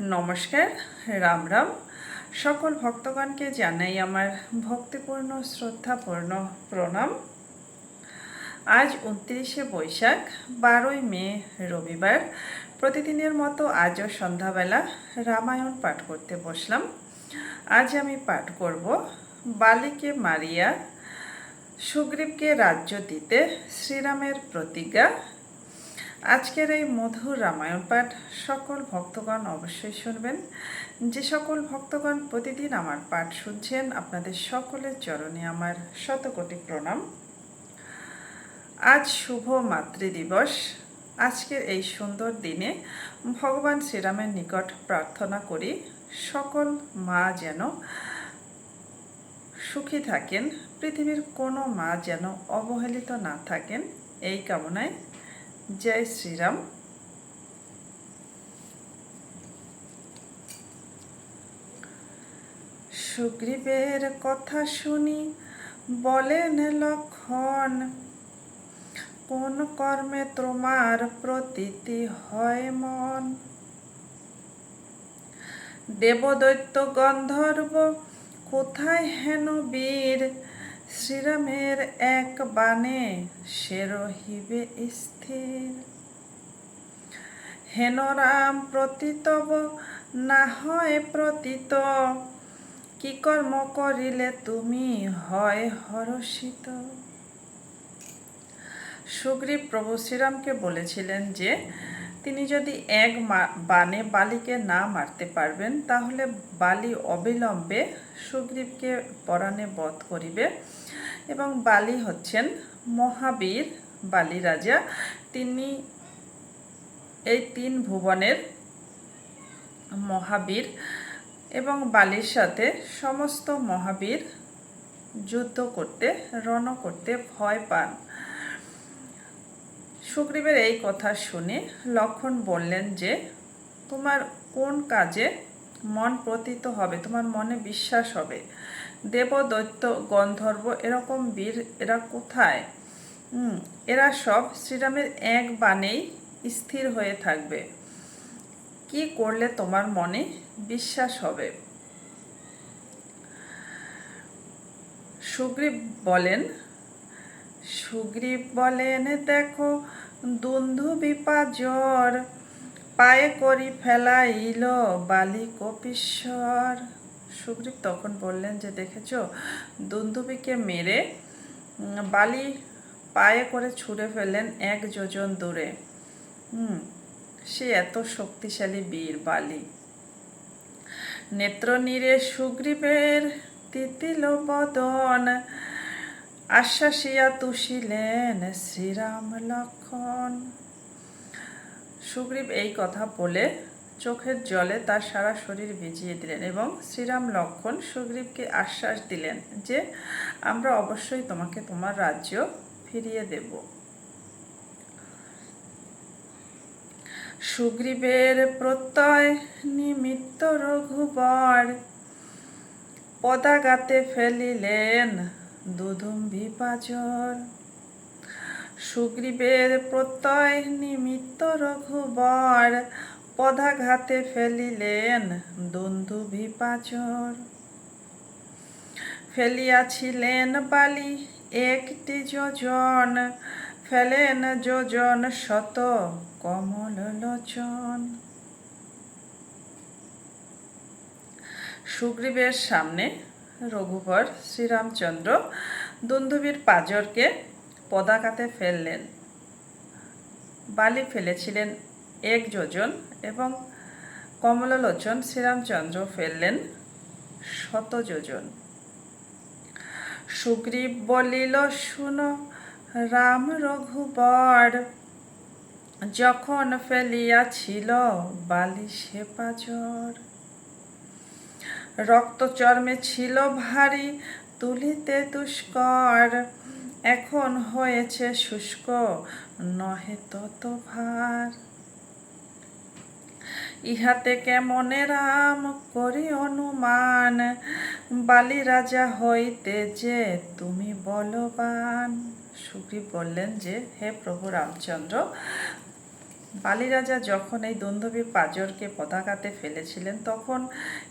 নমস্কার, রাম রাম। সকল ভক্তগণকে জানাই আমার ভক্তিপূর্ণ, শ্রদ্ধাপূর্ণ প্রণাম। আজ উনত্রিশে বৈশাখ, বারোই মে, রবিবার। প্রতিদিনের মতো আজও সন্ধ্যাবেলা রামায়ণ পাঠ করতে বসলাম। আজ আমি পাঠ করব বালিকে মারিয়া, সুগ্রীবকে রাজ্য দিতে, শ্রীরামের প্রতিজ্ঞা। আজকের এই মধুর রামায়ণ পাঠ সকল ভক্তগণ অবশ্যই শুনবেন। যে সকল ভক্তগণ প্রতিদিন আমার পাঠ শুনছেন, আপনাদের সকলের চরণে আমার শতকোটি প্রণাম। আজ শুভ মাতৃদিবস। আজকের এই সুন্দর দিনে ভগবান শ্রীরামের নিকট প্রার্থনা করি, সকল মা যেন সুখী থাকেন, পৃথিবীর কোনো মা যেন অবহেলিত না থাকেন, এই কামনায় জয় শ্রীরাম। সুগ্রীবের কথা শুনি বলেন লক্ষণ, কোন কর্মে তোমার প্রতীতি হয় মন? দেবদৈত্য গন্ধর্ব কোথায় হেন বীর? শ্রীরামের এক বাণে সে রহিবে স্থির। হেন রাম প্রতীতব, না হয় প্রতীত। কি কর্ম করিলে তুমি হয় হরষিত? সুগ্রীব প্রভু শ্রীরামকে বলেছিলেন যে তিনি যদি এক বানে বালিকে না মারতে পারবেন, তাহলে বালি অবিলম্বে সুগ্রীবকে পরাণে বধ করিবে। এবং বালি হচ্ছেন মহাবীর বালি রাজা। তিনি এই তিন ভুবনের মহাবীর এবং বালির সাথে সমস্ত মহাবীর যুদ্ধ করতে, রণ করতে ভয় পান। সুগ্রীবের এই কথা শুনে লক্ষণ বললেন যে, তোমার কোন কাজে মন প্রতীত হবে? তোমার মনে বিশ্বাস হবে? দেব দৈত্য গন্ধর্ব, এরকম বীর এরা কোথায়? এরা সব শ্রীরামের এক বাণেই স্থির হয়ে থাকবে। কি করলে তোমার মনে বিশ্বাস হবে? সুগ্রীব বলেন সুগ্রীব বলেন, দেখো, দুন্ধু বিপাজর পায়ে করি ফেলাইল বালি কপিশ্বর সুগ্রীব তখন বললেন যে, দেখেছ দুন্দুবিকে মেরে বালি পায়ে করে ছুঁড়ে ফেললেন এক যোজন দূরে। হুম, সে এত শক্তিশালী বীর বালি। নেত্রনীরে সুগ্রীবের তিতিল বদন আশ্বাসিয়া তুষিলেন শ্রীরাম লক্ষণ। সুগ্রীব এই কথা বলে চোখের জলে তার সারা শরীর ভিজিয়ে দিলেন এবং শ্রীরাম লক্ষণ সুগ্রীবকে আশ্বাস দিলেন যে, আমরা অবশ্যই তোমাকে তোমার রাজ্য ফিরিয়ে দেব। সুগ্রীবের প্রত্যয় নিমিত্ত রঘুবর পদাগাতে ফেলিলেন দুধুম পাচর। সুগ্রীবের প্রত্যয় নিমিত্ত রঘুবর পদাঘাতে ফেলিলেন দন্দু বিপাচর ফেলিয়াছিলেন বালি একটি যোজন, ফেলেন যোজন শত কমল লোচন। সুগ্রীবের সামনে রঘুবর শ্রীরামচন্দ্র দুন্দুবীর পাজরকে পদাকাতে ফেললেন। বালি ফেলেছিলেন এক যোজন এবং কমললোচন শ্রীরামচন্দ্র ফেললেন শত যোজন। সুগ্রীব বলিল, শুনো রাম রঘুবর, যখন ফেলিয়াছিল বালি সে পাজর রক্ত চর্মে ছিল ভারী, তুলিতে দুষ্কর। এখন হয়েছে শুষ্ক, নহে তত ভার। ইহাতে কেমনে রাম করি অনুমান বালি রাজা হইতে যে তুমি বলবান। সুগ্রীব বললেন যে, হে প্রভু রামচন্দ্র বালি রাজা যখন এই দুন্দুবি পাজরকে পতাকাতে ফেলেছিলেন, তখন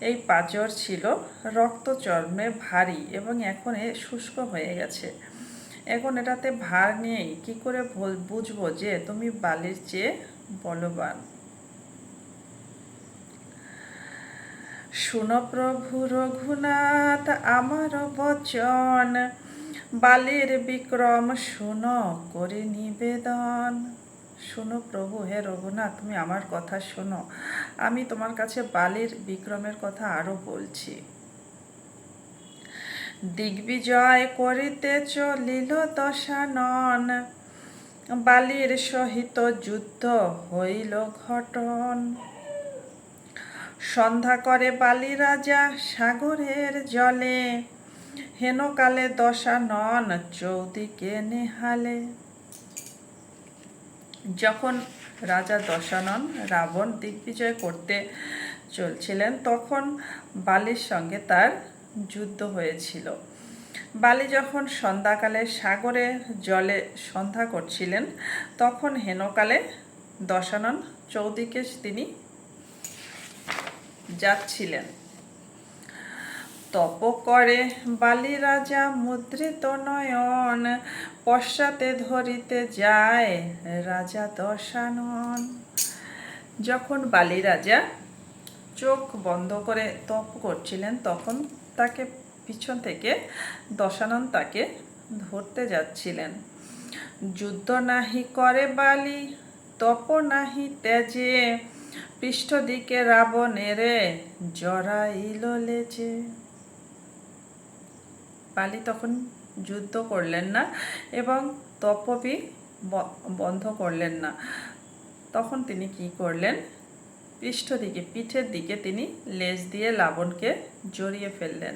এই পাজর ছিল রক্ত চর্মে ভারী এবং এখন এ শুষ্ক হয়ে গেছে। এখন এটাতে ভার নেই। কি করে বুঝব যে তুমি বালির চেয়ে বলবান? শুনো প্রভু রঘুনাথ, আমার বচন। বালির বিক্রম শুন করে নিবেদন। শুনো প্রভু, হে রঘুনাথ, তুমি আমার কথা শোনো। আমি তোমার কাছে বালির বিক্রমের কথা আরও বলছি। দিগ্বিজয় করিতে চলিল দশানন বালির সহিত যুদ্ধ হইল ঘটন। সন্ধ্যা করে বালি রাজা সাগরের জলে। হেনকালে দশানন চৌদিকে নেহালে। যখন রাজা দশানন রাবণ দিগ্বিজয় করতে চলছিলেন, তখন বালির সঙ্গে তার যুদ্ধ হয়েছিল। বালি যখন সন্ধ্যাকালে সাগরে জলে সন্ধ্যা করছিলেন, তখন হেনকালে দশানন চৌদিকে তিনি যাচ্ছিলেন। তপ করে বালি রাজা মুদ্রিত নয়ন, পশ্চাতে ধরিতে যায় রাজা দশানন। যখন বালি রাজা চোখ বন্ধ করে তপ করছিলেন, তখন তাকে পিছন থেকে দশানন তাকে ধরতে যাচ্ছিলেন। যুদ্ধ নাহি করে বালি, তপ নাহি তেজে পৃষ্ঠ দিকে রাবণেরে জরাইল লেজে। বালি তখন যুদ্ধ করলেন না এবং তপবি বন্ধ করলেন না। তখন তিনি কি করলেন? পৃষ্ঠ দিকে, পিঠের দিকে তিনি লেজ দিয়ে লাবণকে জড়িয়ে ফেললেন।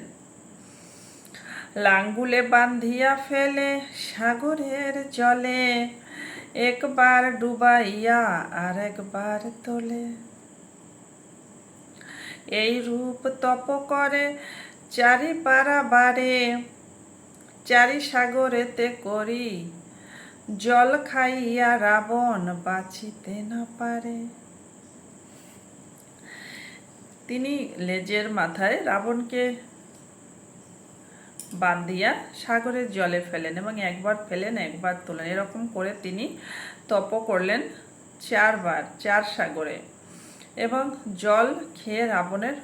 লাঙ্গুলে বান্ধিয়া ফেলে সাগরের জলে, একবার ডুবাইয়া আর একবার তোলে। এই রূপ তপ করে চারি পাড়া বারে চারি সাগরেতে করি, জল খাইয়া রাবণ বাঁচিতে না পারে। তিনি লেজের মাথায় রাবণকে বান্ধিয়া সাগরের জলে ফেলেন এবং একবার ফেলেন, একবার তোলেন। এরকম করে তিনি তপ করলেন চারবার, চার সাগরে এবং জল খেয়ে রাবণের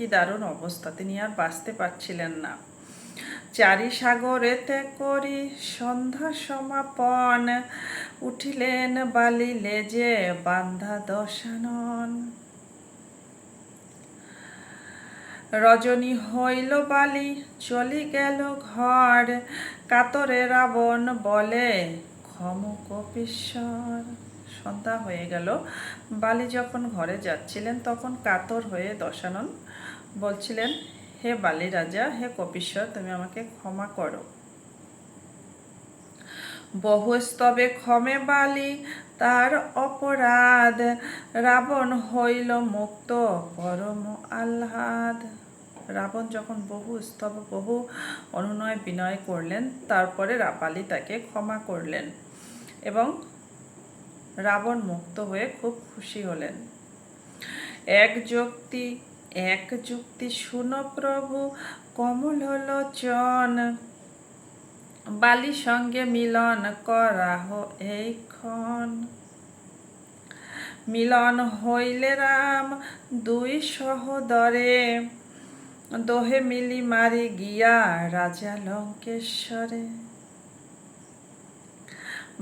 কি দারুণ অবস্থা। তিনি আর বাঁচতে পারছিলেন না। চারি সাগরেতে করি সন্ধ্যা সমাপন, উঠিলেন বালি লেজে বান্ধা দশানন। রজনী হইল বালি, চলি গেল ঘর, কাতরে রাবণ বলে, ক্ষম কপীশ্বর। সন্ধ্যা হয়ে গেল। বালি যখন ঘরে যাচ্ছিলেন, তখন কাতর হয়ে দশানন বলছিলেন, হে বালি রাজা, হে কপীশ্বর, তুমি আমাকে ক্ষমা করো। বহু স্তবে ক্ষমে বালি, তার অপরাধ রাবণ হইল মুক্ত, পরম আহ্লাদ। রাবণ যখন বহু স্তব, বহু অনুনয়, বিনয় করলেন, তারপরে বালি তাকে ক্ষমা করলেন এবং রাবণ মুক্ত হয়ে খুব খুশি হলেন। এক যুক্তি এক যুক্তি শুনো প্রভু, কমল লোচন বালি সঙ্গে মিলন করাহ এইক্ষণ মিলন হইলে রাম দুই সহদরে, দোহে মিলি মারি গিয়া রাজা লঙ্কেশ্বরে।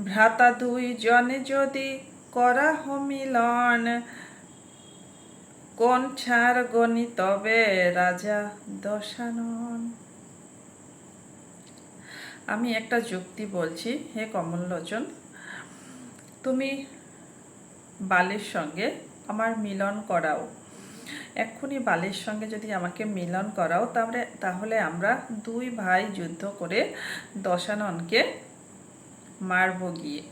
ভ্রাতা দুই জনে যদি করা করাহ মিলন কোন ছাড় গণি তবে রাজা দশানন। আমি একটা যুক্তি বলছি, হে কমললোচন, তুমি বালির সঙ্গে আমার মিলন করাও। এক্ষুনি বালির সঙ্গে যদি আমাকে মিলন করাও, তাহলে তাহলে আমরা দুই ভাই যুদ্ধ করে দশাননকে মারব গিয়ে।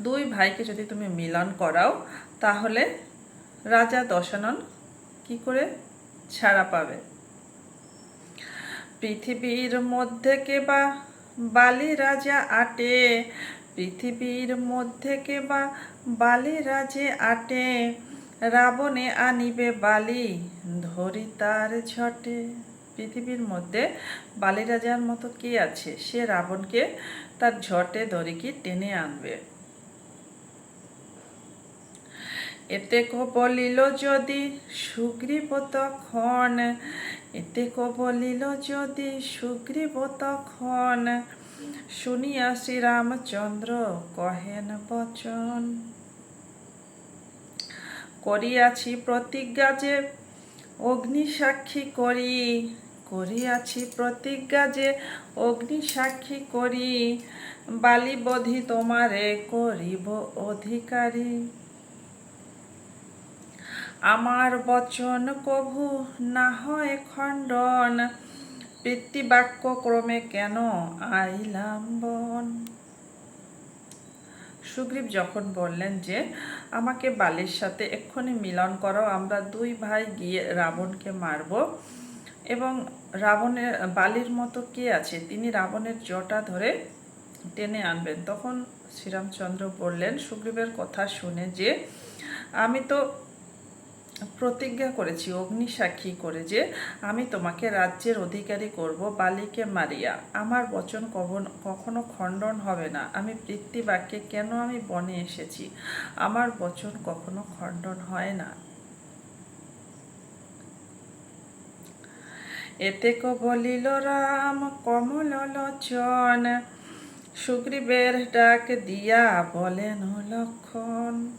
দুই ভাইকে যদি তুমি মিলন করাও, তাহলে রাজা দশানন কি করে ছাড়া পাবে? পৃথিবীর মধ্যে কে বা বালি রাজা আটে, পৃথিবীর মধ্যে কে বা বালি রাজে আটে, রাবণে আনিবে বালি, ধরি তার ঝটে পৃথিবীর মধ্যে বালি রাজার মতো কে আছে? সে রাবণকে তার ঝটে ধরে কি টেনে আনবে? এতে বলিল যদি সুগ্রীব তখন এতে বলিল যদি সুগ্রীব তখন শুনিয়া শ্রীরামচন্দ্র কহেন, বচন, করিয়াছি প্রতিজ্ঞা যে অগ্নি সাক্ষী করি, করিয়াছি প্রতিজ্ঞা যে অগ্নি সাক্ষী করি বালিবধি তোমারে করিব অধিকারী। আমার বচন কভু না হয় খণ্ডন বৃত্তিবাক্য ক্রমে কেন আইলাম বন? সুগ্রীব যখন বললেন যে, আমাকে বালির সাথে এক্ষুনি মিলন করো, আমরা দুই ভাই গিয়ে রাবণকে মারব। এবং রাবণের, বালির মতো কে আছে? তিনি রাবণের জটা ধরে টেনে আনবেন। তখন শ্রীরামচন্দ্র বললেন, সুগ্রীবের কথা শুনে যে, আমি তো প্রতিজ্ঞা করেছি, অগ্নি সাক্ষী করে যে আমি তোমাকে রাজ্যের অধিকারী করব, বালিকে মারিয়া। আমার বচন কখন কখনো খণ্ডন হবে না। আমি বৃত্তি বাক্যে কেন আমি বনে এসেছি? আমার বচন কখনো খণ্ডন হয় না। এতে ক বলিল রাম, কমল লোচন, সুগ্রীবের ডাক দিয়া বলেন লক্ষণ।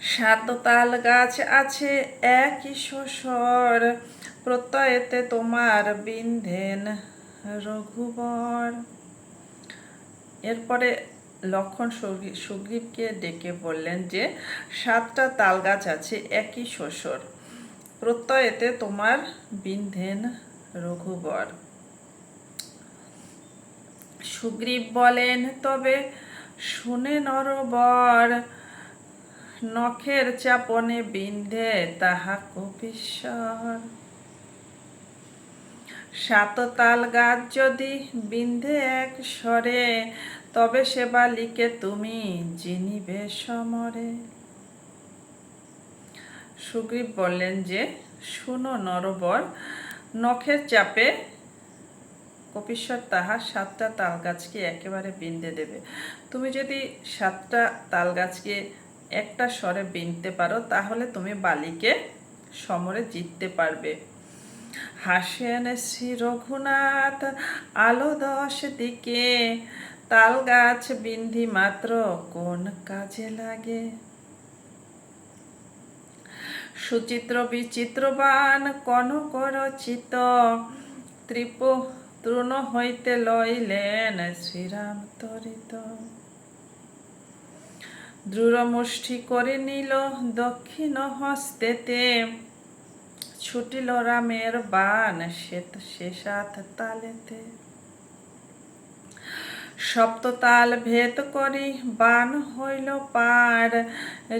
সাত তাল গাছ আছে, একই শোষর। প্রত্যয়েতে তোমার বিন্ধেন রঘুবর। এরপরে লক্ষণ সুগ্রীবকে ডেকে বললেন যে, সাতটা তাল গাছ আছে, একই শোষর। প্রত্যয়েতে তোমার বিন্ধেন রঘুবর। সুগ্রীব বলেন, তবে শুনে নরবর নখের চাপনে বিন্ধে তাহা কপিশ্বর সাত তাল গাছ যদি বিন্ধে এক স্বরে, তবে সে বালিকে তুমি জিনিবে সমরে। সুগ্রীব বললেন যে, শুনো নরবর, নখের চাপে কপিশ্বর তাহার সাতটা তাল গাছকে একেবারে বিন্দে দেবে। তুমি যদি সাতটা তাল গাছকে একটা স্বরে বিনতে পারো, তাহলে তুমি বালিকে সমরে জিততে পারবে। হাসেন শ্রী রঘুনাথ, আলো দশ দিকে, তাল গাছ বিন্ধি মাত্র, কোন কাজে লাগে? সুচিত্র বিচিত্রবান কনকর চিত ত্রিপ তৃণ হইতে লইলেন শ্রীরাম তরিত। দৃঢ়মুষ্টি করে নিল দক্ষিণ হস্তেতে। ছুটিল রামের বান শ্বেত শেষাত তালেতে। সপ্ততাল ভেদ করি বান হইল পার।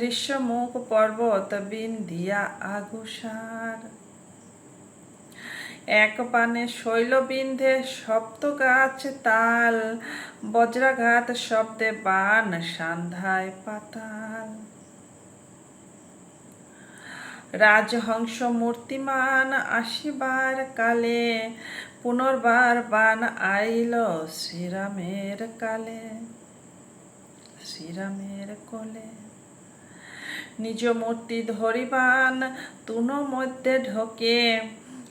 ঋষ্যমুখ পর্বত বিন্দিয়া আগুসার। এক পানে শৈলবিন্ধে সপ্ত গাছ তাল, বজ্রাঘাত শব্দে বান সান্ধায় পাতাল। রাজহংস মূর্তিমান আসিবার কালে, পুনর্বার বান আইল শ্রীরামের কালে, শ্রীরামের কোলে। নিজ মূর্তি ধরিবান তুন মধ্যে ঢোকে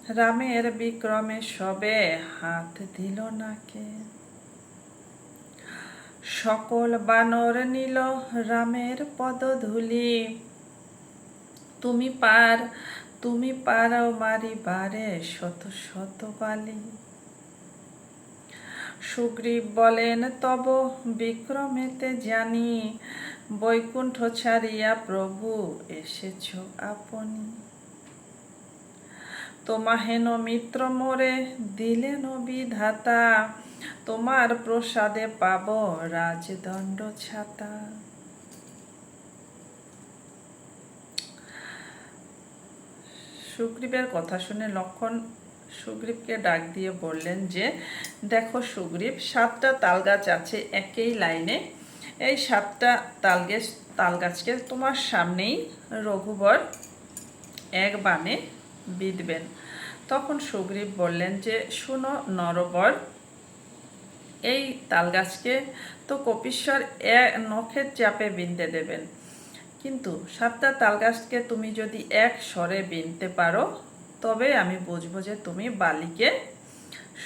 রামের বিক্রমে সবে হাত দিল নাকে। সকল বানর নিল রামের পদধূলি। তুমি পার, তুমি পারাও বারে শত শত বালি। সুগ্রীব বলেন, তব বিক্রমেতে জানি, বৈকুণ্ঠ ছাড়িয়া প্রভু এসেছ আপনি। তোমাহেন মিত্র মোরে দিলেন বিধাতা, তোমার প্রসাদে পাব রাজদণ্ড ছাতা। সুগ্রীবের কথা শুনে লক্ষণ সুগ্রীবকে ডাক দিয়ে বললেন যে, দেখো সুগ্রীব, সাতটা তাল গাছ আছে একই লাইনে। এই সাতটা তাল গাছ তাল গাছকে তোমার সামনেই রঘুবর এক বানে বিঁধবেন। তখন সুগ্রীব বললেন যে, শুনো নরবর, এই তালগাছকে তো কপিশ্বর এ নখের চাপে বিনতে দেবেন। কিন্তু সাতটা তালগাছকে তুমি যদি এক স্বরে বিনতে পারো, তবে আমি বুঝব যে তুমি বালিকে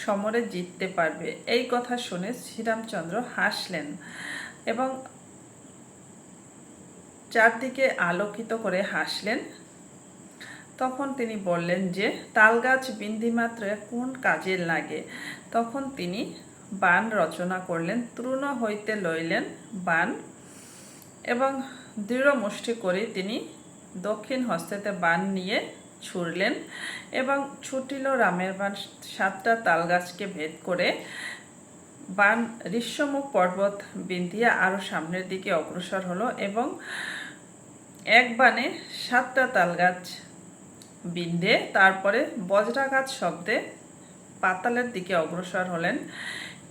সমরে জিততে পারবে। এই কথা শুনে শ্রীরামচন্দ্র হাসলেন এবং চারদিকে আলোকিত করে হাসলেন। তখন তিনি বললেন যে, তালগাছ বিন্দিমাত্রে কোন কাজে লাগে? তখন তিনি বান রচনা করলেন, তৃণ হইতে লইলেন বান এবং দৃঢ় মুষ্টি করে তিনি দক্ষিণ হস্তেতে বান নিয়ে ছুড়লেন এবং ছুটিল রামের বান সাতটা তালগাছকে ভেদ করে বান ঋষ্যমুখ পর্বত বিন্ধিয়া আরও সামনের দিকে অগ্রসর হলো এবং এক বানে সাতটা তালগাছ বিন্ধে তারপরে বজ্রাঘাত শব্দে পাতালের দিকে অগ্রসর হলেন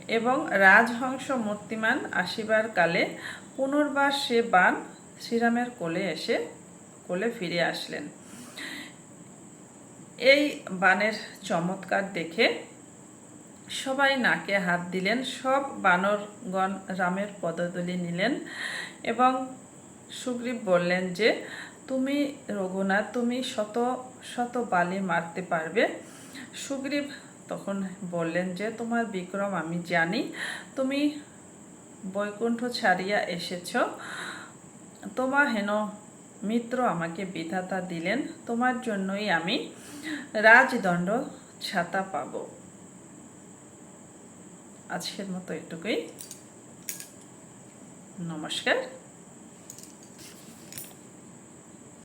এবং রাজহংস মূর্তিমান আসিবার কালে পুনর্বার সে বান শ্রীরামের কোলে এসে, কোলে ফিরে আসলেন। এই বানের চমৎকার দেখে সবাই নাকে হাত দিলেন, সব বানরগণ রামের পদতলি নিলেন এবং সুগ্রীব বললেন যে তুমি রঘুনাথ, তুমি শত শত বালি মারতে পারবে। সুগ্রীব তখন বললেন যে, তোমার বিক্রম, আমি জানি, তুমি বৈকুণ্ঠ ছাড়িয়া এসেছ। তোমার হেন মিত্র আমাকে বিধাতা দিলেন, তোমার জন্যই আমি রাজদণ্ড ছাতা পাব। আজকের মতো এটুকুই। নমস্কার।